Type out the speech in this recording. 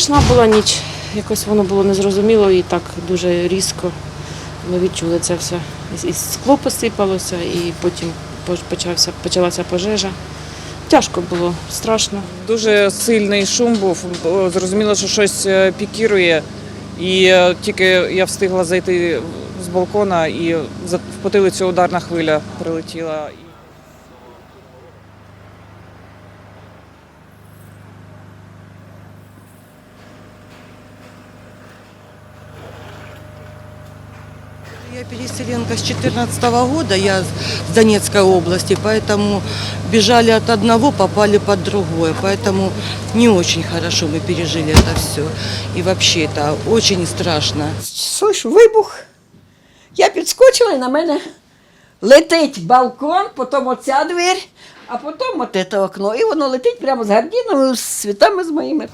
страшна була ніч. Якось воно було незрозуміло і так дуже різко. Ми відчули це все. І- скло посипалося, і потім почався, почалася пожежа. Тяжко було, страшно. Дуже сильний шум був. Зрозуміло, що щось е, пікірує. І е, тільки я встигла зайти з балкона і в потилицю ударна хвиля прилетіла. Я переселенка с 2014 года, я с Донецкой области, поэтому бежали от одного, попали под другое. Поэтому не очень хорошо мы пережили это все. И вообще это очень страшно. Слышу вибух. Я підскочила і на мене летить балкон, потім оця двір, а потім от це окно. І воно летить прямо з гардінами, з світами з моїми.